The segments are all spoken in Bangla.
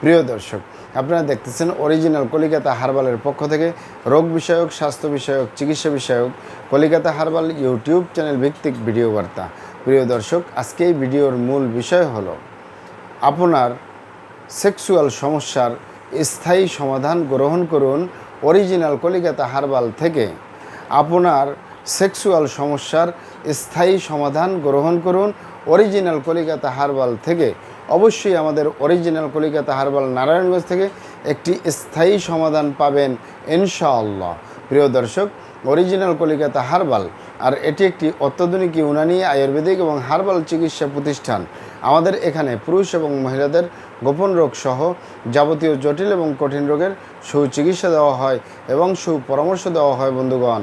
প্রিয় দর্শক, আপনারা দেখতেছেন অরিজিনাল কলিকাতা হারবালের পক্ষ থেকে রোগ বিষয়ক, স্বাস্থ্য বিষয়ক, চিকিৎসা বিষয়ক কলিকাতা হারবাল ইউটিউব চ্যানেল ভিত্তিক ভিডিও বার্তা। প্রিয় দর্শক, আজকে এই ভিডিওর মূল বিষয় হল আপনার সেক্সুয়াল সমস্যার স্থায়ী সমাধান গ্রহণ করুন অরিজিনাল কলিকাতা হারবাল থেকে। আপনার সেক্সুয়াল সমস্যার স্থায়ী সমাধান গ্রহণ করুন অরিজিনাল কলিকাতা হারবাল থেকে। অবশ্যই আমাদের অরিজিনাল কলিকাতা হারবাল নারায়ণগঞ্জ থেকে একটি স্থায়ী সমাধান পাবেন ইনশাআল্লাহ। প্রিয় দর্শক অরিজিনাল কলিকাতা হারবাল, আর এটি একটি অত্যাধুনিক ইউনানি আয়ুর্বেদিক এবং হার্বাল চিকিৎসা প্রতিষ্ঠান। আমাদের এখানে পুরুষ এবং মহিলাদের গোপন রোগ সহ যাবতীয় জটিল এবং কঠিন রোগের সুচিকিৎসা দেওয়া হয় এবং সুপরামর্শ দেওয়া হয় বন্ধুগণ।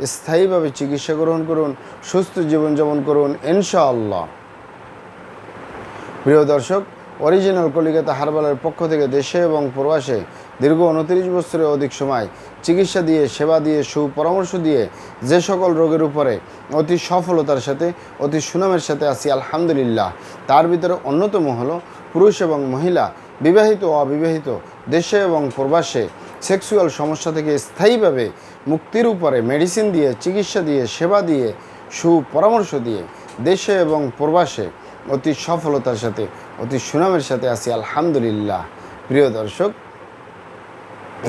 স্থায়ীভাবে চিকিৎসা গ্রহণ করুন, সুস্থ জীবনযাপন করুন, ইনশাআল্লাহ। প্রিয় দর্শক, অরিজিনাল কলিকাতা হারবালের পক্ষ থেকে দেশে এবং প্রবাসে দীর্ঘ উনত্রিশ বছরের অধিক সময় চিকিৎসা দিয়ে, সেবা দিয়ে, সুপরামর্শ দিয়ে যে সকল রোগের উপরে অতি সফলতার সাথে, অতি সুনামের সাথে আসি আলহামদুলিল্লাহ। তার ভিতরে অন্যতম হলো পুরুষ এবং মহিলা বিবাহিত ও অবিবাহিত দেশে এবং প্রবাসে সেক্সুয়াল সমস্যা থেকে স্থায়ীভাবে মুক্তির উপরে মেডিসিন দিয়ে, চিকিৎসা দিয়ে, সেবা দিয়ে, সুপরামর্শ দিয়ে দেশে এবং প্রবাসে অতি সফলতার সাথে, অতি সুনামের সাথে আছি, আলহামদুলিল্লাহ। প্রিয় দর্শক,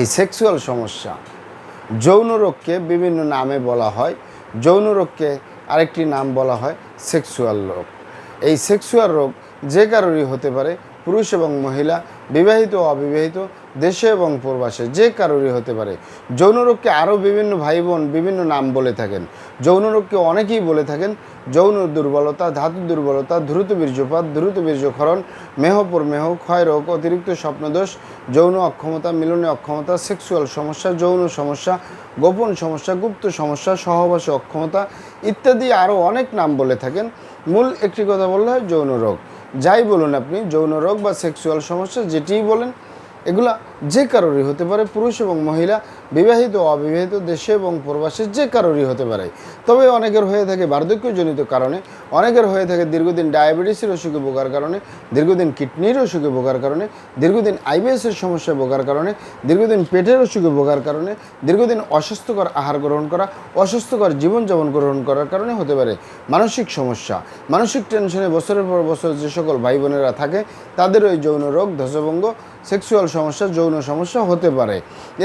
এই সেক্সুয়াল সমস্যা, যৌন রোগকে বিভিন্ন নামে বলা হয়। যৌন রোগকে আরেকটি নাম বলা হয় সেক্সুয়াল রোগ। এই সেক্সুয়াল রোগ যে কারোরই হতে পারে, পুরুষ এবং মহিলা, বিবাহিত অবিবাহিত দেশে এবং প্রবাসে, যে কারোরই হতে পারে। যৌন রোগকে আরও বিভিন্ন ভাই বোন বিভিন্ন নাম বলে থাকেন। যৌন রোগকে অনেকেই বলে থাকেন, যৌন দুর্বলতা, ধাতু দুর্বলতা, দ্রুত বীর্যপাত, দ্রুত বীর্যক্ষরণ মেহপুর মেহ, ক্ষয় রোগ, অতিরিক্ত স্বপ্নদোষ, যৌন অক্ষমতা, মিলনে অক্ষমতা, সেক্সুয়াল সমস্যা, যৌন সমস্যা, গোপন সমস্যা, গুপ্ত সমস্যা, সহবাসে অক্ষমতা ইত্যাদি আরও অনেক নাম বলে থাকেন। মূল একটি কথা বললে হয় যৌন রোগ। যাই বলুন আপনি, যৌন রোগ বা সেক্সুয়াল সমস্যা যেটিই বলেন এগুলা যে কারোরই হতে পারে, পুরুষ এবং মহিলা, বিবাহিত অবিবাহিত, দেশে এবং প্রবাসে যে কারোরই হতে পারে। তবে অনেকের হয়ে থাকে বার্ধক্যজনিত কারণে, অনেকের হয়ে থাকে দীর্ঘদিন ডায়াবেটিসের অসুখে ভোগার কারণে, দীর্ঘদিন কিডনির অসুখে ভোগার কারণে, দীর্ঘদিন আইবিএসের সমস্যায় ভোগার কারণে, দীর্ঘদিন পেটের অসুখে ভোগার কারণে, দীর্ঘদিন অস্বাস্থ্যকর আহার গ্রহণ করা, অস্বাস্থ্যকর জীবনযাপন গ্রহণ করার কারণে হতে পারে মানসিক সমস্যা। মানসিক টেনশনে বছরের পর বছর যে সকল ভাই বোনেরা থাকে তাদের ওই যৌন রোগ, ধ্বসভঙ্গ, সেক্সুয়াল সমস্যা, যৌন সমস্যা হতে পারে।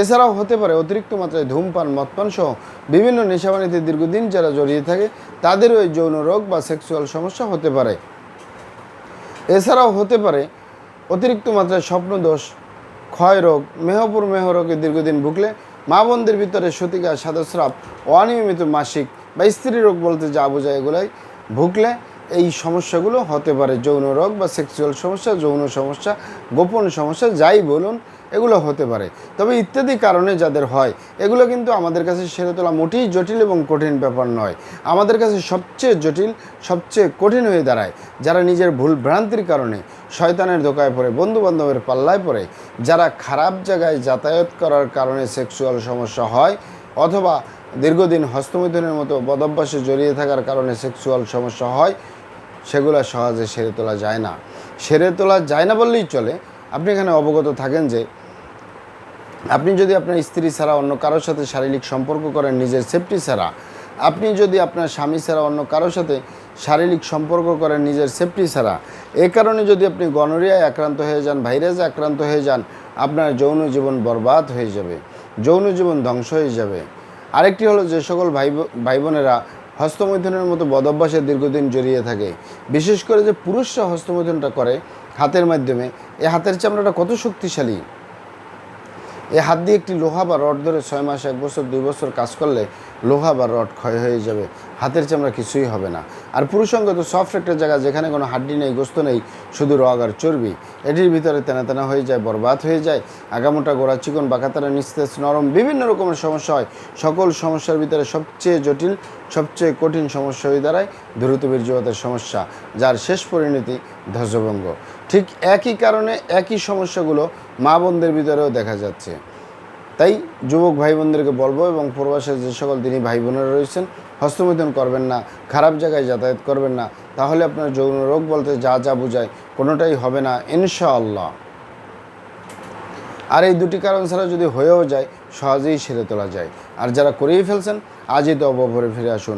এছাড়াও হতে পারে অতিরিক্ত মাত্রায় ধূমপান, মদপান সহ বিভিন্ন নেশাবানিতে দীর্ঘদিন যারা জড়িয়ে থাকে তাদের ওই যৌন রোগ বা সেক্সুয়াল সমস্যা হতে পারে। এছাড়াও হতে পারে অতিরিক্ত মাত্রায় স্বপ্নদোষ ক্ষয় রোগ মেহপুর মেহ রোগে দীর্ঘদিন ভুগলে মা বোনদের ভিতরে সতিকা সাদস্রাব, অনিয়মিত মাসিক বা স্ত্রী রোগ বলতে যা বোঝায় এগুলাই ভুগলে এই সমস্যাগুলো হতে পারে। যৌন রোগ বা সেক্সুয়াল সমস্যা, যৌন সমস্যা, গোপন সমস্যা, যাই বলুন এগুলো হতে পারে। তবে ইত্যাদি কারণে যাদের হয়, এগুলো কিন্তু আমাদের কাছে সেরে তোলা মোটেই জটিল এবং কঠিন ব্যাপার নয়। আমাদের কাছে সবচেয়ে জটিল, সবচেয়ে কঠিন হয়ে দাঁড়ায় যারা নিজের ভুল ভ্রান্তির কারণে শয়তানের ধোকায় পড়ে বন্ধু বান্ধবের পাল্লায় পড়ে, যারা খারাপ জায়গায় যাতায়াত করার কারণে সেক্সুয়াল সমস্যা হয় অথবা দীর্ঘদিন হস্তমৈথুনের মতো বদভ্যাসে জড়িয়ে থাকার কারণে সেক্সুয়াল সমস্যা হয়, সেগুলো সহজে সেরে তোলা যায় না। সেরে তোলা যায় না বললেই চলে। আপনি এখানে অবগত থাকেন যে আপনি যদি আপনার স্ত্রী ছাড়া অন্য কারোর সাথে শারীরিক সম্পর্ক করেন, নিজের সেফটি ছাড়া, আপনি যদি আপনার স্বামী ছাড়া অন্য কারোর সাথে শারীরিক সম্পর্ক করেন, নিজের সেফটি ছাড়া, এ কারণে যদি আপনি গনোরিয়ায় আক্রান্ত হয়ে যান, ভাইরাসে আক্রান্ত হয়ে যান, আপনার যৌন জীবন বরবাদ হয়ে যাবে, যৌন জীবন ধ্বংস হয়ে যাবে। আরেকটি হলো যে সকল ভাই ভাই বোনেরা হস্তমৈথুনের মতো বদভ্যাসে দীর্ঘদিন জড়িয়ে থাকে। বিশেষ করে যে পুরুষরা হস্তমৈথুনটা করে হাতের মাধ্যমে এই হাতের চামড়াটা কত শক্তিশালী। এই হাত দিয়ে একটি লোহা বা রড ধরে ছয় মাস, এক বছর, দুই বছর কাজ করলে লোহা বা রড ক্ষয় হয়ে যাবে। হাতের চামড়া কিছুই হবে না। আর পুরুষঙ্গ তো সফট একটা জায়গা যেখানে কোনো হাড্ডি নেই, গোস্ত নেই, শুধু রগ আর চর্বি। এটির ভিতরে তেনা তেনা হয়ে যায়, বরবাদ হয়ে যায়, আগামোটা গোড়া চিকন, বাঁকাতারা নিস্তেজ, নরম, বিভিন্ন রকমের সমস্যা হয়। সকল সমস্যার ভিতরে সবচেয়ে জটিল, সবচেয়ে কঠিন সমস্যা হয়ে দাঁড়ায় দ্রুত বীর্যপাতের সমস্যা, যার শেষ পরিণতি ধ্বজভঙ্গ। ঠিক একই কারণে একই সমস্যাগুলো মা বোনদের ভিতরেও দেখা যাচ্ছে। তাই যুবক ভাই বোনদেরকে বলব এবং প্রবাসের যে সকল তিনি ভাই বোনেরা রয়েছেন, হস্তমৈথুন করবেন না, খারাপ জায়গায় যাতায়াত করবেন না, তাহলে আপনার যৌন রোগ বলতে যা যা বোঝায় কোনোটাই হবে না, ইনশাআল্লাহ। আর এই দুটি কারণ ছাড়া যদি হয়েও যায়, সহজেই সেরে তোলা যায়। আর যারা করেই ফেলছেন, আজই তো অবভরে ফিরে আসুন।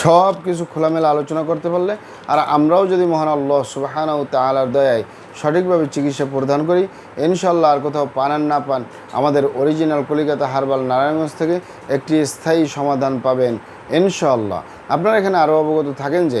সব কিছু খোলামেলা আলোচনা করতে পারলে, আর আমরাও যদি মহান আল্লাহ সুবাহানা ও তালার দয়ায় সঠিকভাবে চিকিৎসা প্রদান করি ইনশাল্লাহ আর কোথাও পান আর না পান, আমাদের অরিজিনাল কলিকাতা হারবাল নারায়ণগঞ্জ থেকে একটি স্থায়ী সমাধান পাবেন ইনশাল্লাহ আপনারা এখানে আরও অবগত থাকেন যে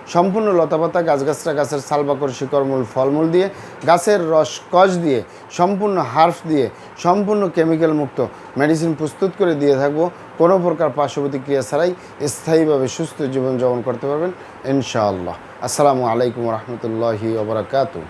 সম্পূর্ণ লতাপাতা, গাছগাছরা, গাছের সালবাকর শিকড়মূল, ফলমূল দিয়ে, গাছের রস, কষ দিয়ে, সম্পূর্ণ হার্ফ দিয়ে, সম্পূর্ণ কেমিক্যাল মুক্ত মেডিসিন প্রস্তুত করে দিয়ে থাকব। কোনো প্রকার পার্শ্ব প্রতিক্রিয়া ছাড়াই স্থায়ীভাবে সুস্থ জীবনযাপন করতে পারবেন, ইনশাআল্লাহ। আসসালামু আলাইকুম রহমতুল্লাহি ওবরাকাতু